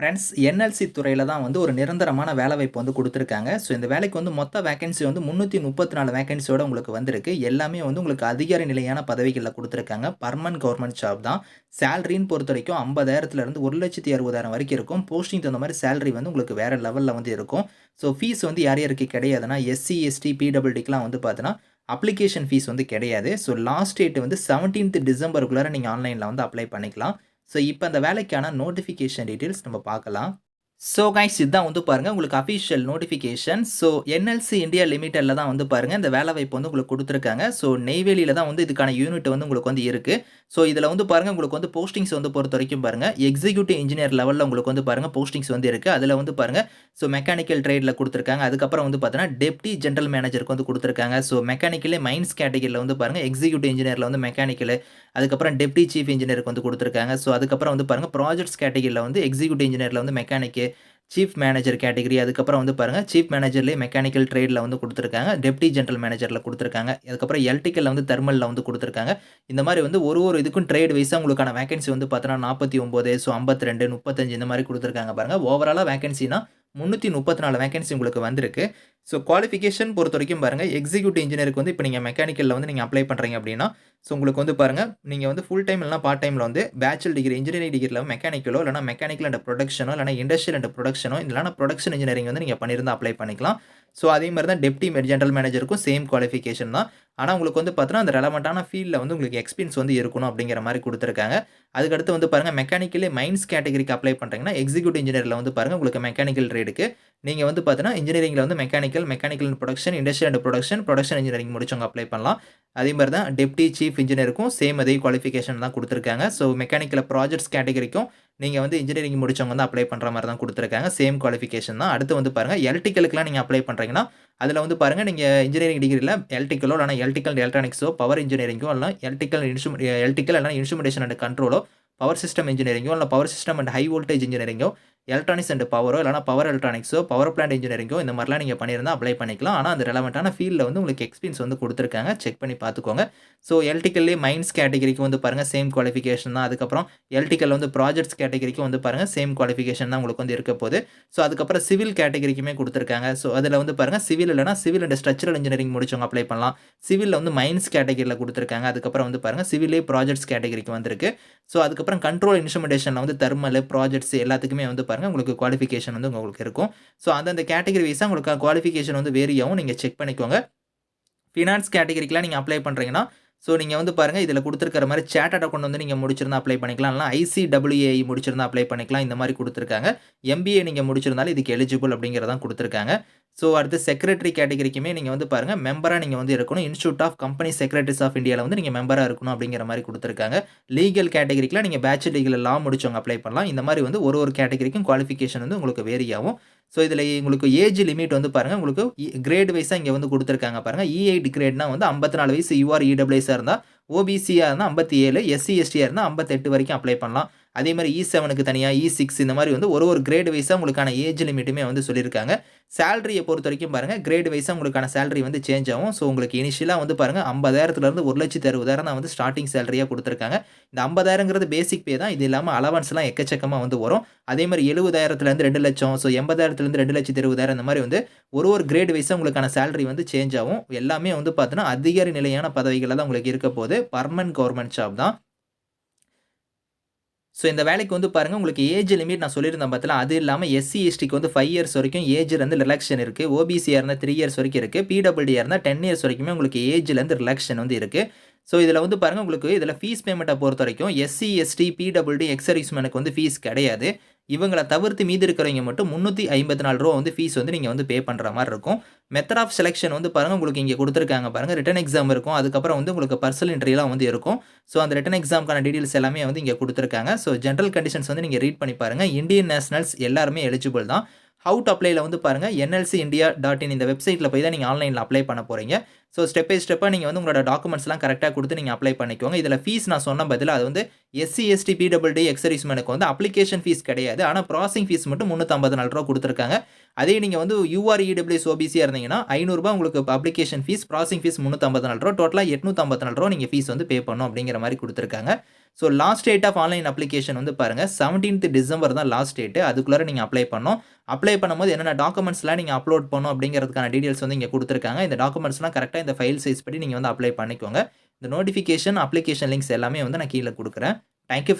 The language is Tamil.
ஃப்ரெண்ட்ஸ் என்எல்சி துறையில் தான் வந்து ஒரு நிரந்தரமான வேலைவாய்ப்பு வந்து கொடுத்துருக்காங்க ஸோ இந்த வேலைக்கு வந்து மொத்த வேகன்சி வந்து முந்நூற்றி முப்பத்தி நாலு வேகன்சியோட உங்களுக்கு வந்திருக்கு. எல்லாமே வந்து உங்களுக்கு அதிகார நிலையான பதவிகளில் கொடுத்துருக்காங்க பர்மனன்ட் கவர்மெண்ட் ஜாப் தான். சேலரின்னு பொறுத்த வரைக்கும் ஐம்பதாயிரத்துலேருந்து ஒரு லட்சத்தி அறுபதாயிரம் வரைக்கும் இருக்கும். போஸ்டிங் தகுந்த மாதிரி சேலரி வந்து உங்களுக்கு வேறு லெவலில் வந்து இருக்கும். ஸோ ஃபீஸ் வந்து யார் யாருக்கு கிடையாதுன்னா, எஸ்சி, எஸ்டி, பிடபிள்டிக்கெலாம் வந்து பார்த்தீங்கன்னா, அப்ளிகேஷன் ஃபீஸ் வந்து கிடையாது. ஸோ லாஸ்ட் டேட் வந்து 17த் டிசம்பருக்குள்ளார நீங்கள் ஆன்லைனில் வந்து அப்ளை பண்ணிக்கலாம். ஸோ இப்போ அந்த வேலைக்கான நோட்டிஃபிகேஷன் டீட்டெயில்ஸ் நம்ம பார்க்கலாம். ஸோ கைஸ் இதுதான் வந்து பாருங்கள் உங்களுக்கு official notification. So NLC India லிமிட்டடில் தான் வந்து பாருங்க இந்த வேலைவாய்ப்பு வந்து உங்களுக்கு கொடுத்துருக்காங்க. ஸோ நெய்வேலியில தான் வந்து இதுக்கான யூனிட் வந்து உங்களுக்கு வந்து இருக்குது ஸோ இதில் வந்து பாருங்க உங்களுக்கு வந்து போஸ்டிங்ஸ் வந்து பொறுத்த வரைக்கும் பாருங்கள் எக்ஸிக்யூட்டிவ் இன்ஜினியர் லெவலில் உங்களுக்கு வந்து பாருங்கள் போஸ்டிங்ஸ் வந்து இருக்குது அதில் வந்து பாருங்க ஸோ மெக்கானிக்கல் ட்ரேடில் கொடுத்துருக்காங்க. அதுக்கப்புறம் வந்து பார்த்தீங்கன்னா, டெப்டி ஜென்ரல் மேனேஜருக்கு வந்து கொடுத்துருக்காங்க. ஸோ மெக்கானிக்கலே மைன்ஸ் கேட்டகரியில் வந்து பாருங்க எக்ஸிக்யூட்டிவ் இன்ஜினியரில் வந்து மெக்கானிக்கலு, அதுக்கப்புறம் டெப்டி சீஃப் இன்ஜினியருக்கு வந்து கொடுத்துருக்காங்க. ஸோ அதுக்கப்புறம் வந்து பாருங்க ப்ராஜெக்ட்ஸ் கேட்டகரியில் வந்து எக்ஸிக்யூட்டிவ் இன்ஜினியரில் வந்து மெக்கானிக்கு, சீஃப் மேனேஜர் கேட்டகரி அதுக்கப்புறம் வந்து பாருங்கள் சீஃப் மேனேஜர்லேயே மெக்கானிக்கல் ட்ரேடில் வந்து கொடுத்துருக்காங்க டெப்டி ஜென்ரல் மேனேஜரில் கொடுத்துருக்காங்க அதுக்கப்புறம் எலக்ட்ரிக்கல்ல வந்து தெர்மலில் வந்து கொடுத்துருக்காங்க. இந்த மாதிரி வந்து ஒரு ஒரு இதுக்கும் ட்ரேட் வைஸாக உங்களுக்கான வேகன்சி வந்து பார்த்தோன்னா நாற்பத்தி ஒம்பது ஸோ 52, 35 இந்த மாதிரி கொடுத்துருக்காங்க பாருங்கள் ஓவராலாக வேகன்சினா முந்நூற்றி முப்பத்தி நாலு வேக்கன்சி உங்களுக்கு வந்திருக்கு. ஸோ குவாலிஃபிகேஷன் பொறுத்த வரைக்கும் பாருங்கள் எக்ஸிக்யூட்டிவ் இன்ஜினியருக்கு வந்து இப்போ நீங்கள் மெக்கானிக்கலில் வந்து நீங்கள் அப்ளை பண்ணுறீங்க அப்படின்னா ஸோ உங்களுக்கு வந்து பாருங்கள் நீங்கள் வந்து ஃபுல் டைம் இல்லைனா பார்ட் டைம்ல வந்து பேச்சுலர் டிகிரி இன்ஜினியரிங் டிகிரில மெக்கானிக்கலோ இல்லைனா மெக்கானிக்கல் அண்ட் ப்ரொடக்ஷனோ இல்லைனா இண்டஸ்ட்ரியல் அண்ட் ப்ரொடக்ஷனோ இல்லைனா ப்ரொடக்ஷன் இன்ஜினியரிங் வந்து நீங்கள் பண்ணியிருந்தால் அப்ளை பண்ணிக்கலாம். ஸோ அதே மாதிரி தான் டெப்டி ஜென்ரல் மேனேஜருக்கும் சேம் குவாலிஃபிகேஷன் தான். ஆனால் உங்களுக்கு வந்து பார்த்தீங்கன்னா, அந்த ரெலவெண்ட்டான ஃபீல்டில் வந்து உங்களுக்கு எக்ஸ்பீரியன்ஸ் வந்து இருக்கணும் அப்படிங்கிற மாதிரி கொடுத்துருக்காங்க அதுக்கடுத்து வந்து பாருங்க மெக்கானிக்கலே மைன்ஸ் கேட்டகரிக்கு அப்ளை பண்ணுறீங்கன்னா எக்ஸிக்யூட்டிவ் இன்ஜினியரில் வந்து பாருங்கள் உங்களுக்கு மெக்கானிக்கல் ட்ரேடுக்கு நீங்கள் வந்து பார்த்தீங்கன்னா, இன்ஜினியரிங்கில் வந்து mechanical, mechanical and production industrial and production production engineering முடிச்சவங்க அப்ளை பண்ணலாம். அதே மாதிரி தான் டெப்டி சீஃப் இன்ஜினியருக்கும் சேம் அதே குவாலிஃபிகேஷன் தான் கொடுத்துருக்காங்க ஸோ மெக்கானிக்கல் ப்ராஜெக்ட்ஸ் கேட்டகரிக்கும் நீங்கள் வந்து இன்ஜினியரிங் முடிச்சவங்க வந்து அப்ளை பண்ணுற மாதிரி தான் கொடுத்துருக்காங்க சேம் குவாலிஃபிகேஷன் தான். அடுத்து வந்து பாருங்கள் எலக்ட்ரிக்கலுக்குலாம் நீங்கள் அப்ளை பண்ணுறீங்கன்னா அதில் வந்து பாருங்க நீங்கள் இன்ஜினியரிங் டிகிரியில் எலக்ட்ரிக்கலோ இல்லைனா எலக்ட்ரிக்கல் எலக்ட்ரானிக்ஸோ, பவர் இன்ஜினியரிங்கோ இல்லை எலக்ட்ரிக்கல் இன்ஸ்ட்ரூ எலக்ட்ரிக்கல் இல்லைனா இன்ஸ்ட்ருமெண்டேஷன் அண்ட் கண்ட்ரோலோ, பவர் சிஸ்டம் இன்ஜினியரிங்கோ இல்லை power system and high voltage இன்ஜினியரிங்கோ, electronics and பவரோ இல்லைனா பவர் எலக்ட்ரானிக்ஸோ, பவர் பிளான்ட் இன்ஜினியரிங்கோ இந்த மாதிரிலாம் நீங்கள் பண்ணியிருந்தால் அப்ளை பண்ணிக்கலாம். ஆனால் அந்த ரெலவெண்ட்டான ஃபீல்டில் வந்து உங்களுக்கு எக்ஸ்பீரியன்ஸ் வந்து கொடுத்துருக்காங்க செக் பண்ணி பார்த்துக்கோங்க. ஸோ எலக்ட்ரிக்கல்லே மைன்ஸ் கேட்டகரிக்கு வந்து பாருங்க சேம் குவாலிஃபிகேஷன் தான். அதுக்கப்புறம் எலக்ட்ரிக்கல்ல வந்து ப்ராஜெக்ட்ஸ் கேட்டகரிக்கும் வந்து பாருங்க சேம் குவாலிஃபிகேஷன் தான் உங்களுக்கு வந்து இருக்க போது. ஸோ அதுக்கப்புறம் சிவில் கேட்டகரிக்குமே கொடுத்துருக்காங்க ஸோ அதில் வந்து பாருங்க சிவில் இல்லைனா சிவில் அண்ட் ஸ்ட்ரக்சரல் இன்ஜினியரிங் முடிச்சவங்க அப்ளை பண்ணலாம். சிவில் வந்து மைன்ஸ் கேட்டகிரியில் கொடுத்துருக்காங்க அதுக்கப்புறம் வந்து பாருங்க சிவிலே ப்ராஜெக்ட்ஸ் கேட்டகரிக்கு வந்திருக்கு. ஸோ அதுக்கப்புறம் கண்ட்ரோல் இன்ஸ்ட்ருமெண்டேஷனில் வந்து தெர்மல், ப்ராஜெக்ட்ஸ் எல்லாத்துக்குமே வந்து பாருங்கள் உங்களுக்கு குவாலிஃபிகேஷன் வந்து உங்களுக்கு இருக்கும். ஸோ அந்தந்த கேட்டகரி வைஸாக உங்களுக்கு குவாலிஃபிகேஷன் வந்து வேரியாகவும் நீங்கள் செக் பண்ணிக்கோங்க. ஃபினான்ஸ் கேட்டகரிக்கெலாம் நீங்கள் அப்ளை பண்ணுறீங்கன்னா ஸோ நீங்கள் வந்து பாருங்கள் இதில் கொடுத்துருக்கிற மாதிரி சார்ட்டர்ட் கொண்டு வந்து நீங்கள் முடிச்சிருந்தா அப்ளை பண்ணிக்கலாம். இல்லன்னா ஐசிடபிள்யூஏஐ முடிச்சிருந்தா அப்ளை பண்ணிக்கலாம். இந்த மாதிரி கொடுத்துருக்காங்க எம்பிஏ நீங்கள் முடிச்சிருந்தாலும் இதுக்கு எலிஜிபிள் அப்படிங்கிறதான் கொடுத்துருக்காங்க ஸோ அடுத்து செக்ரட்டரி கேட்டகரிக்குமே நீங்கள் வந்து பாருங்க மெம்பராக நீங்கள் வந்து இருக்கணும். Institute of company secretaries of இந்தியாவில் வந்து நீங்கள் மெம்பராக இருக்கணும் அப்படிங்கிற மாதிரி கொடுத்துருக்காங்க லீகல் கேட்டகரிக்கெலாம் நீங்கள் பேச்சுலர் லீகல் லா முடிச்சவங்க அப்ளை பண்ணலாம். இந்த மாதிரி வந்து ஒரு ஒரு கேட்டகரிக்கும் குவாலிஃபிகேஷன் வந்து உங்களுக்கு வேரி ஆகும். ஸோ இதில் உங்களுக்கு ஏஜ் லிமிட் வந்து பாருங்கள் உங்களுக்கு இ கிரேட் வைஸாக இங்கே வந்து கொடுத்துருக்காங்க பாருங்கள் இ8 கிரேட்னா வந்து 54 வயசு யூஆர் இடபிள்யூஎஸ்ஸா இருந்தா, ஓபிசியா இருந்தா 57, எஸ்சி, எஸ்டியாக இருந்தால் ஐம்பத்தெட்டு வரைக்கும் அப்ளை பண்ணலாம். அதே மாரி இ7க்கு e தனியா, e இ6 இந்த மாதிரி வந்து ஒரு ஒரு கிரேட் வைஸாக உங்களுக்கான ஏஜ் லிமிட்டுமே வந்து சொல்லியிருக்காங்க. சேலரியை பொறுத்த வரைக்கும் பாருங்க கிரேட் வைஸாக உங்களுக்கான சேலரி வந்து சேஞ்ச் ஆகும். ஸோ உங்களுக்கு இனிஷியலாக வந்து பாருங்கள் ஐம்பதாயிரத்துலேருந்து ஒரு லட்சத்து அறுபதாயிரம் தான் வந்து ஸ்டார்டிங் சேலரியாக கொடுத்துருக்காங்க இந்த 50,000ங்கிறது பேசிக் பே தான். இது இல்லாமல் அலவன்ஸ்லாம் எக்கச்சக்கமாக வந்து வரும். அதே மாதிரி எழுபதாயிரத்துலேருந்து ரெண்டு லட்சம் ஸோ எண்பதாயிரத்துலேருந்து ரெண்டு லட்சத்து இருபதாயிரம் இந்த மாதிரி வந்து ஒரு ஒரு கிரேட் வைஸாக உங்களுக்கான சேலரி வந்து சேஞ்ச் ஆகும். எல்லாமே வந்து பார்த்தீங்கன்னா, அதிகாரி நிலையான பதவிகள்ல தான் உங்களுக்கு இருக்க போது. பெர்மனன்ட் கவர்மெண்ட் ஜாப் தான். ஸோ இந்த வேலைக்கு வந்து பாருங்கள் உங்களுக்கு ஏஜ் லிமிட் நான் சொல்லியிருந்தேன் பார்த்தலாம் அது இல்லாமல் எஸ்சி, எஸ்டிக்கு வந்து ஃபைவ் இயர்ஸ் வரைக்கும் ஏஜ்லேருந்து இருந்து இருக்குது இருக்கு. ஓபிசியா இருந்தா 3 இயர்ஸ் வரைக்கும் இருக்குது பிடபிள்யூடியா இருந்தா 10 இயர்ஸ் வரைக்குமே உங்களுக்கு ஏஜ்லேருந்து ரிலாக்ஷன் வந்து இருக்குது ஸோ இதில் வந்து பாருங்கள் உங்களுக்கு இதில் ஃபீஸ் பேமெண்ட்டை பொறுத்த வரைக்கும் எஸ்சி, எஸ்டி, பிடபிள்யூடி, எக்ஸ் வந்து ஃபீஸ் கிடையாது. இவங்களை தவிர்த்து மீதி இருக்கிறவங்க மட்டும் முன்னூற்றி ஐம்பத்தி நாலு ரூபா வந்து ஃபீஸ் வந்து நீங்கள் வந்து பே பண்ணுற மாதிரி இருக்கும். மெத்தட் ஆஃப் செலெக்ஷன் வந்து பாருங்கள் உங்களுக்கு இங்கே கொடுத்துருக்காங்க பாருங்கள் ரிட்டன் எக்ஸாம் இருக்கும். அதுக்கப்புறம் வந்து உங்களுக்கு பர்சனல் இன்டர்வியூலாம் வந்து இருக்கும். ஸோ அந்த ரிட்டன் எக்ஸாம்க்கான டீட்டெயில்ஸ் எல்லாமே வந்து இங்கே கொடுத்துருக்காங்க ஸோ ஜென்ரல் கண்டிஷன்ஸ் வந்து நீங்கள் ரீட் பண்ணி பாருங்கள் இந்தியன் நேஷனல்ஸ் எல்லாருமே எலிஜிபிள் தான். ஹவு டு அப்ளைல வந்து பாருங்கள் என்எல்சி இந்தியா டாட் இன் இந்த வெப்சைட்டில் போய் தான் நீங்கள் ஆன்லைனில் அப்ளை பண்ண போகிறீங்க ஸோ ஸ்டெப் பை ஸ்டெப்பாக நீங்கள் வந்து உங்களோட டாக்குமெண்ட்ஸ்லாம் கரெக்டாக கொடுத்து நீங்கள் அப்ளை பண்ணிக்கோங்க. இதில் ஃபீஸ் நான் சொன்ன பதில் அது வந்து எஸ்சி, எஸ்டி, பிடபிள்டி எக்ஸ் வந்து அப்ளிகேஷன் ஃபீஸ் கிடையாது. ஆனால் ப்ராசிங் ஃபீஸ் மட்டும் முந்நூற்றம்பது நாலு ரூபா கொடுத்துருக்காங்க அதே நீங்கள் வந்து யூஆர், இடபிள்யூஎஸ், இருந்தீங்கன்னா ஐநூறுரூபா உங்களுக்கு அப்ளிகேஷன் ஃபீஸ், ப்ராசிங் ஃபீஸ் ரூ. 354 டோட்டலா ரூ. 854 நீங்க ஃபீஸ் வந்து பே பண்ணணும் அப்படிங்கிற மாதிரி கொடுத்துருக்காங்க so last date of online application வந்து பாருங்கள் செவன்டீன்த் டிசம்பர் தான் லாஸ்ட் டேட்டு. அதுக்குள்ளார நீங்கள் அப்ளை பண்ணோம் அப்ளை பண்ணும்போது என்னென்ன டாக்குமெண்ட்ஸ்லாம் நீங்கள் அப்லோட் பண்ணணும் அப்படிங்கிறதுக்கான டீட்டெயில்ஸ் வந்து இங்கே கொடுத்துருக்காங்க இந்த டாக்குமெண்ட்ஸ்லாம் கரெக்டாக இந்த ஃபைல் சைஸ் படி நீங்கள் வந்து அப்ளை பண்ணிக்கோங்க. இந்த நோட்டிஃபிகேஷன், அப்ளிகேஷன் லிங்க்ஸ் எல்லாமே வந்து நான் கீழே கொடுக்குறேன் தேங்க் யூ